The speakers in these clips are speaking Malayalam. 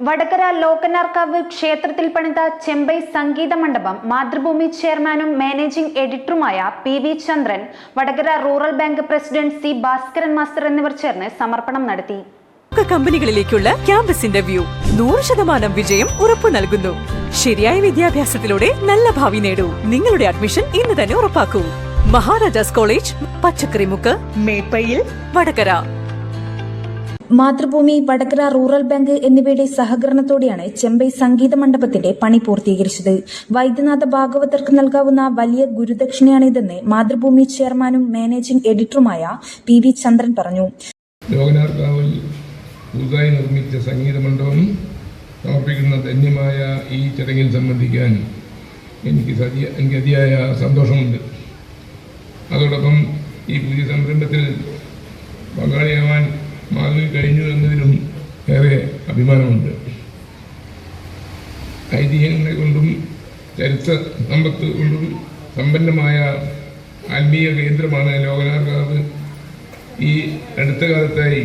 വടകര ലോകനാർക്കാവ് ക്ഷേത്രത്തിൽ പണിത ചെമ്പൈ സംഗീത മണ്ഡപം മാതൃഭൂമി ചെയർമാനും managing എഡിറ്ററുമായ P V Chandran Vadakara rural bank president C Bhaskaran master എന്നിവർ ചേർന്ന് സമർപ്പണം നടത്തി. കമ്പനികളിലേക്കുള്ള ക്യാമ്പസ് ഇന്റർവ്യൂ നൂറ് ശതമാനം വിജയം ഉറപ്പു നൽകുന്നു. ശരിയായ വിദ്യാഭ്യാസത്തിലൂടെ നല്ല ഭാവി നേടൂ. നിങ്ങളുടെ അഡ്മിഷൻ ഇന്ന് തന്നെ ഉറപ്പാക്കൂ. Maharajas college Pachakkarimukku Meppayil Vadakara. Mathrubhumi Vadakara rural bank എന്നിവയുടെ സഹകരണത്തോടെയാണ് ചെമ്പൈ സംഗീത മണ്ഡപത്തിന്റെ പണി പൂർത്തീകരിച്ചത്. വൈദ്യനാഥ ഭാഗവതർക്ക് നൽകാവുന്ന വലിയ ഗുരുദക്ഷിണയാണിതെന്ന് മാതൃഭൂമി ചെയർമാനും മാനേജിംഗ് എഡിറ്ററുമായ പി വി ചന്ദ്രൻ പറഞ്ഞു. ലോകനാർക്കാവിൽ പുതുതായി നിർമ്മിച്ച സംഗീത മണ്ഡപം സമർപ്പിക്കുന്ന ധന്യമായ ഈ ചടങ്ങിൽ സംബന്ധിക്കാൻ എനിക്ക് എനിക്ക് അതിയായ സന്തോഷമുണ്ട്. അതോടൊപ്പം ഈ പുതിയ സംരംഭത്തിൽ പങ്കാളിയാവാൻ മാധവി കഴിഞ്ഞു എന്നതിലും ഏറെ അഭിമാനമുണ്ട്. ഐതിഹ്യങ്ങളെ കൊണ്ടും ചരിത്ര സമ്പത്ത് കൊണ്ടും സമ്പന്നമായ ആത്മീയ കേന്ദ്രമാണ് ലോകനാർക്കാവ് ഈ അടുത്ത കാലത്തായി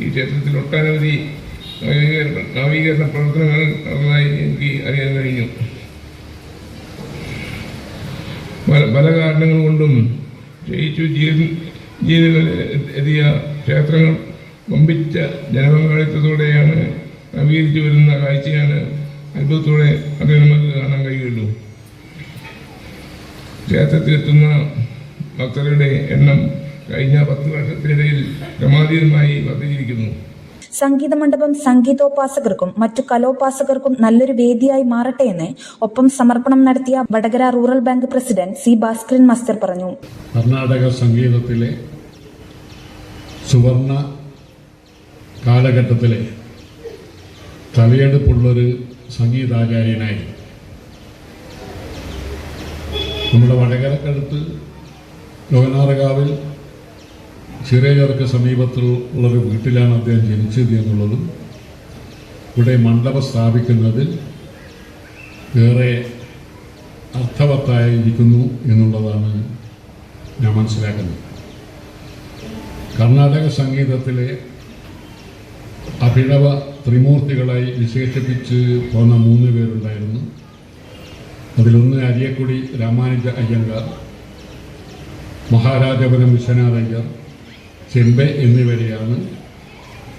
ഈ ക്ഷേത്രത്തിൽ ഒട്ടനവധി നവീകരണ നവീകരണ പ്രവർത്തനങ്ങൾ നടന്നതായി എനിക്ക് അറിയാൻ കഴിഞ്ഞു. പല പല കാരണങ്ങൾ കൊണ്ടും ജയിച്ചു എത്തിയ ക്ഷേത്രങ്ങൾ വമ്പിച്ച ജനപങ്കാളിത്തത്തോടെയാണ് നവീകരിച്ചു വരുന്ന കാഴ്ചയാണ് അത്ഭുതത്തോടെ അത് നമുക്ക് കാണാൻ കഴിയുള്ളൂ. ക്ഷേത്രത്തിലെത്തുന്ന ഭക്തരുടെ എണ്ണം കഴിഞ്ഞ പത്ത് വർഷത്തിനിടയിൽ ക്രമാതീതമായി വർദ്ധിച്ചിരിക്കുന്നു. സംഗീത മണ്ഡപം സംഗീതോപാസകർക്കും മറ്റു കലോപാസകർക്കും നല്ലൊരു വേദിയായി മാറട്ടെയെന്ന് ഒപ്പം സമർപ്പണം നടത്തിയ Vadakara rural bank president C Bhaskaran master പറഞ്ഞു. കർണാടക സംഗീതത്തിലെ സുവർണ കാലഘട്ടത്തിലെ തലയെടുപ്പുള്ളൊരു സംഗീതാചാര്യനായി നമ്മുടെ വടകരക്കടുത്ത് ലോകനാറകാവിൽ ചിറയർക്ക് സമീപത്തുള്ളൊരു വീട്ടിലാണ് അദ്ദേഹം ജനിച്ചത് എന്നുള്ളതും ഇവിടെ മണ്ഡപം സ്ഥാപിക്കുന്നതിൽ ഏറെ അർത്ഥവത്തായിരിക്കുന്നു എന്നുള്ളതാണ് ഞാൻ മനസ്സിലാക്കുന്നത്. കർണാടക സംഗീതത്തിലെ അഭിനവ ത്രിമൂർത്തികളായി വിശേഷിപ്പിച്ച് പോന്ന മൂന്ന് പേരുണ്ടായിരുന്നു. അതിലൊന്ന് അരിയക്കുടി രാമാനുജ അയ്യങ്കാർ മഹാരാജപുരം വിശ്വനാഥ അയ്യർ ചെമ്പെ എന്നിവരെയാണ്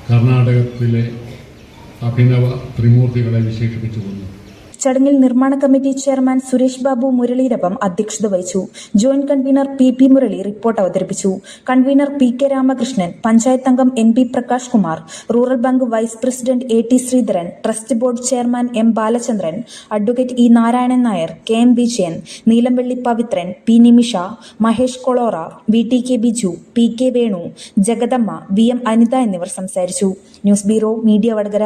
കർണാടകത്തിലെ അഭിനവ ത്രിമൂർത്തികളെ വിശേഷിപ്പിച്ചു കൊന്നത്. ചടങ്ങിൽ നിർമ്മാണ കമ്മിറ്റി ചെയർമാൻ സുരേഷ് ബാബു മുരളീരപ്പം അധ്യക്ഷത വഹിച്ചു. Joint convener P P Murali report അവതരിപ്പിച്ചു. Convener P K Ramakrishnan panchayat അംഗം N P Prakash Kumar rural bank vice president A T Sreedharan trust board chairman M Balachandran advocate E Narayanan Nair K M Vijayan നീലംവെള്ളി Pavithran P Nimisha Mahesh കൊളോറ V T K Biju P K Venu Jagadamma V M Anitha എന്നിവർ സംസാരിച്ചു. News bureau media Vadakara.